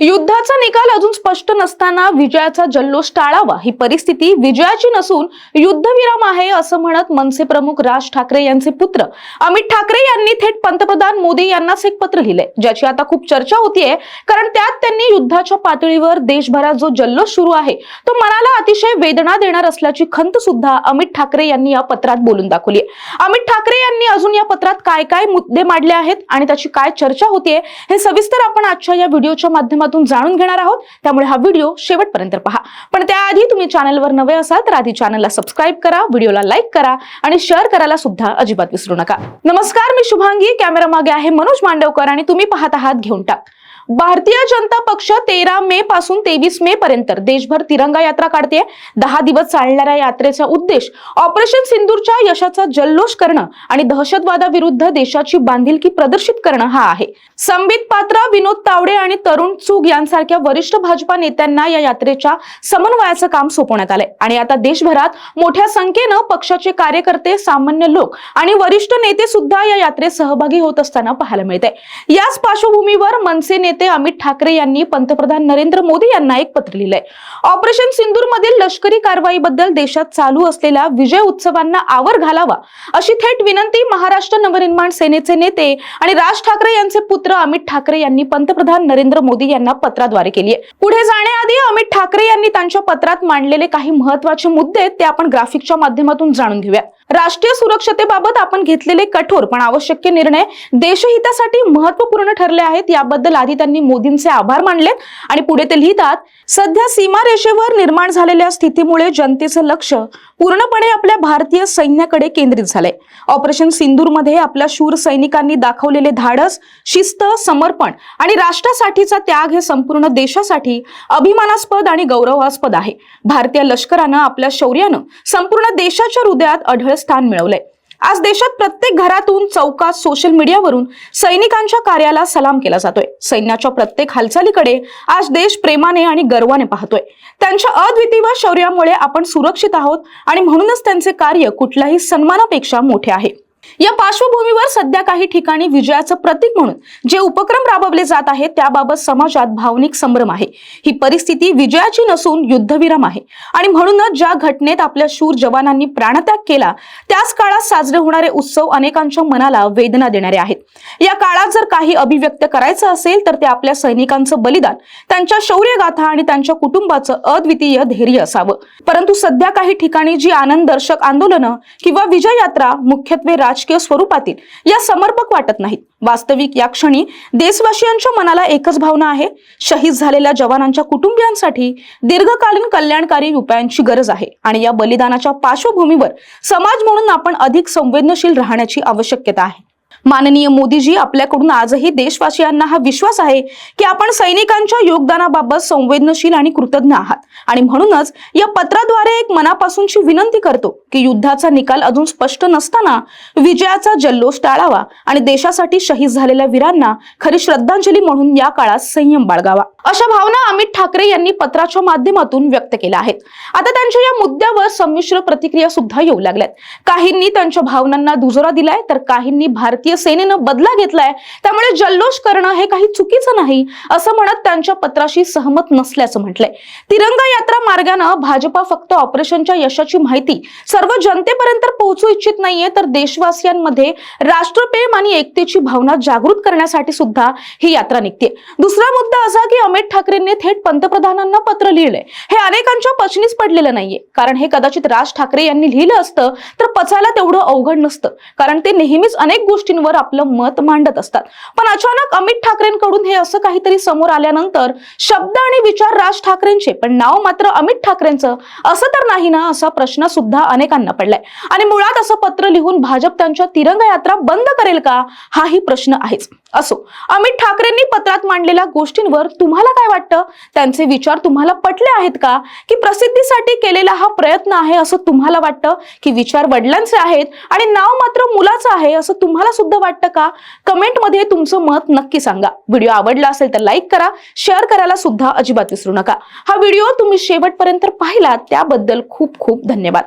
युद्धाचा निकाल अजून स्पष्ट नसताना विजयाचा जल्लोष टाळावा ही परिस्थिती विजयाची नसून युद्धविराम आहे असं म्हणत मनसे प्रमुख राज ठाकरे यांचे पुत्र. अमित ठाकरे यांनी थेट पंतप्रधान मोदी यांनाच एक पत्र लिहिले ज्याची आता खूप चर्चा होतीये कारण त्यात त्यांनी युद्धाच्या पातळीवर देशभरात जो जल्लोष सुरू आहे तो मनाला अतिशय वेदना देणार असल्याची खंत सुद्धा अमित ठाकरे यांनी या पत्रात बोलून दाखवली अमित ठाकरे यांनी अजून या पत्रात काय काय मुद्दे मांडले आहेत आणि त्याची काय चर्चा होतीये हे सविस्तर आपण आजच्या या व्हिडिओच्या माध्यमातून जाणून घेणार आहोत. त्यामुळे हा व्हिडिओ शेवटपर्यंत पहा. पण त्याआधी तुम्ही चॅनलवर नवे असाल तर आधी चॅनलला सबस्क्राईब करा व्हिडिओला लाईक करा आणि शेअर करायला सुद्धा अजिबात विसरू नका. नमस्कार मी शुभांगी. कॅमेरा मागे आहे मनोज मांडवकर आणि तुम्ही पाहत आहात घेऊन टाक. भारतीय जनता पक्ष तेरा मे पासून तेवीस मे पर्यंत देशभर तिरंगा यात्रा काढते दहा दिवस चालणाऱ्या यात्रेचा उद्देश ऑपरेशन सिंदूरच्या यशाचा जल्लोष करणं आणि दहशतवादाविरुद्ध देशाची बांधिलकी प्रदर्शित करणं हा आहे. संबित पात्रा विनोद तावडे आणि तरुण चूग यांसारख्या वरिष्ठ भाजपा नेत्यांना या यात्रेच्या समन्वयाचं काम सोपवण्यात आलंय. आणि आता देशभरात मोठ्या संख्येनं पक्षाचे कार्यकर्ते सामान्य लोक आणि वरिष्ठ नेते सुद्धा या यात्रेत सहभागी होत असताना पाहायला मिळते याच पार्श्वभूमीवर मनसे नेते अमित ठाकरे यांनी पंतप्रधान नरेंद्र मोदी यांना एक पत्र लिहिलंय. ऑपरेशन सिंदूर मधील लष्करी कारवाईबद्दल देशात चालू असलेल्या विजय उत्सवांना आवर घालावा अशी थेट विनंती महाराष्ट्र नवनिर्माण सेनेचे नेते आणि राज ठाकरे यांचे पुत्र अमित ठाकरे यांनी पंतप्रधान नरेंद्र मोदी यांना पत्राद्वारे केली आहे. पुढे जाण्याआधी अमित ठाकरे यांनी त्यांच्या पत्रात मांडलेले काही महत्त्वाचे मुद्दे आहेत, ते आपण ग्राफिकच्या माध्यमातून जाणून घेऊया. राष्ट्रीय सुरक्षतेबाबत आपण घेतलेले कठोर पण आवश्यक निर्णय देशहितासाठी महत्त्वपूर्ण ठरले आहेत. याबद्दल आधी त्यांनी मोदींचे आभार मानले आणि पुढे ते लिहितात सध्या सीमारेषेवर निर्माण झालेल्या स्थितीमुळे जनतेचं लक्ष पूर्णपणे आपल्या भारतीय सैन्याकडे केंद्रित झालंय. ऑपरेशन सिंदूरमध्ये आपल्या शूर सैनिकांनी दाखवलेले धाडस शिस्त समर्पण आणि राष्ट्रासाठीचा त्याग हे संपूर्ण देशासाठी अभिमानास्पद आणि गौरवास्पद आहे. भारतीय लष्करानं आपल्या शौर्यानं संपूर्ण देशाच्या हृदयात अढळ स्थान मिळवलंय. आज देशात प्रत्येक घरातून चौकात सोशल मीडियावरून सैनिकांच्या कार्याला सलाम केला जातोय. सैन्याच्या प्रत्येक हालचालीकडे आज देश प्रेमाने आणि गर्वाने पाहतोय. त्यांच्या अद्वितीय शौर्यामुळे आपण सुरक्षित आहोत आणि म्हणूनच त्यांचे कार्य कुठल्याही सन्मानापेक्षा मोठे आहे. या पार्श्वभूमीवर सध्या काही ठिकाणी विजयाचं प्रतीक म्हणून जे उपक्रम राबवले जात आहेत त्याबाबत समाजात भावनिक संभ्रम आहे. ही परिस्थिती विजयाची नसून युद्धविराम आहे. आणि म्हणूनच ज्या घटनेत आपल्या शूर जवानांनी प्राणत्याग केला त्याच काळात साजरे होणारे उत्सव अनेकांच्या मनाला वेदना देणारे आहेत. या काळात जर काही अभिव्यक्त करायचं असेल तर ते आपल्या सैनिकांचं बलिदान त्यांच्या शौर्यगाथा आणि त्यांच्या कुटुंबाचं अद्वितीय धैर्य असावं. परंतु सध्या काही ठिकाणी जी आनंददर्शक आंदोलनं किंवा विजय यात्रा मुख्यत्वे राजकीय स्वरूपातील या समर्पक वाटत नाहीत. वास्तविक या क्षणी देशवासियांच्या मनाला एकच भावना आहे शहीद झालेल्या जवानांच्या कुटुंबियांसाठी दीर्घकालीन कल्याणकारी उपायांची गरज आहे आणि या बलिदानाच्या पार्श्वभूमीवर समाज म्हणून आपण अधिक संवेदनशील राहण्याची आवश्यकता आहे. माननीय मोदीजी आपल्याकडून आजही देशवासियांना हा विश्वास आहे की आपण सैनिकांच्या योगदानाबाबत संवेदनशील आणि कृतज्ञ आहात. आणि म्हणूनच या पत्राद्वारे एक मनापासूनची विनंती करतो की युद्धाचा निकाल अजून स्पष्ट नसताना विजयाचा जल्लोष टाळावा आणि देशासाठी शहीद झालेल्या वीरांना खरी श्रद्धांजली म्हणून या काळात संयम बाळगावा. अशा भावना अमित ठाकरे यांनी पत्राच्या माध्यमातून व्यक्त केल्या आहेत. आता त्यांच्या या मुद्द्यावर संमिश्र प्रतिक्रिया सुद्धा येऊ लागल्यात. काहींनी त्यांच्या भावनांना दुजोरा दिलाय तर काहींनी भारतीय सेनेनं बदला घेतलाय त्यामुळे जल्लोष करणं हे काही चुकीचं नाही असं म्हणत त्यांच्या पत्राशी सहमत नसल्याचं म्हटलंय. तिरंगा यात्रा मार्गानं भाजपा फक्त ऑपरेशनच्या यशाची माहिती सर्व जनतेपर्यंत पोहोचू इच्छित नाहीये तर देशवासियांमध्ये राष्ट्रप्रेम आणि एकतेची भावना जागृत करण्यासाठी सुद्धा ही यात्रा निघते दुसरा मुद्दा असा की अमित ठाकरेंनी थेट पंतप्रधानांना पत्र लिहिलंय. हे अनेकांच्या पचनीच पडलेलं नाहीये. कारण हे कदाचित राज ठाकरे यांनी लिहिलं असतं तर पचायला तेवढं अवघड नसतं. कारण ते नेहमीच अनेक गोष्टी गोष्टींवर आपलं मत मांडत असतात. पण अचानक अमित ठाकरेंकडून हे असं काहीतरी समोर आल्यानंतर शब्द आणि विचार राज ठाकरेंचे पण नाव मात्र अमित ठाकरेंचं असं तर नाही ना असा प्रश्न सुद्धा अनेकांना पडलाय. आणि मुळात असं पत्र लिहून भाजप त्यांच्या तिरंगा यात्रा बंद करेल का? हाही प्रश्न आहेच. असो. अमित ठाकरेंनी पत्रात मांडलेल्या गोष्टींवर तुम्हाला काय वाटतं? त्यांचे विचार तुम्हाला पटले आहेत का? की प्रसिद्धीसाठी केलेला हा प्रयत्न आहे असं तुम्हाला वाटतं? की विचार वडिलांचे आहेत आणि नाव मात्र मुलाचं आहे असं तुम्हाला सुद्धा वाटतं का? कमेंटमध्ये तुमचं मत नक्की सांगा. व्हिडिओ आवडला असेल तर लाईक करा शेअर करायला सुद्धा अजिबात विसरू नका. हा व्हिडिओ तुम्ही शेवटपर्यंत पाहिला त्याबद्दल खूप खूप धन्यवाद.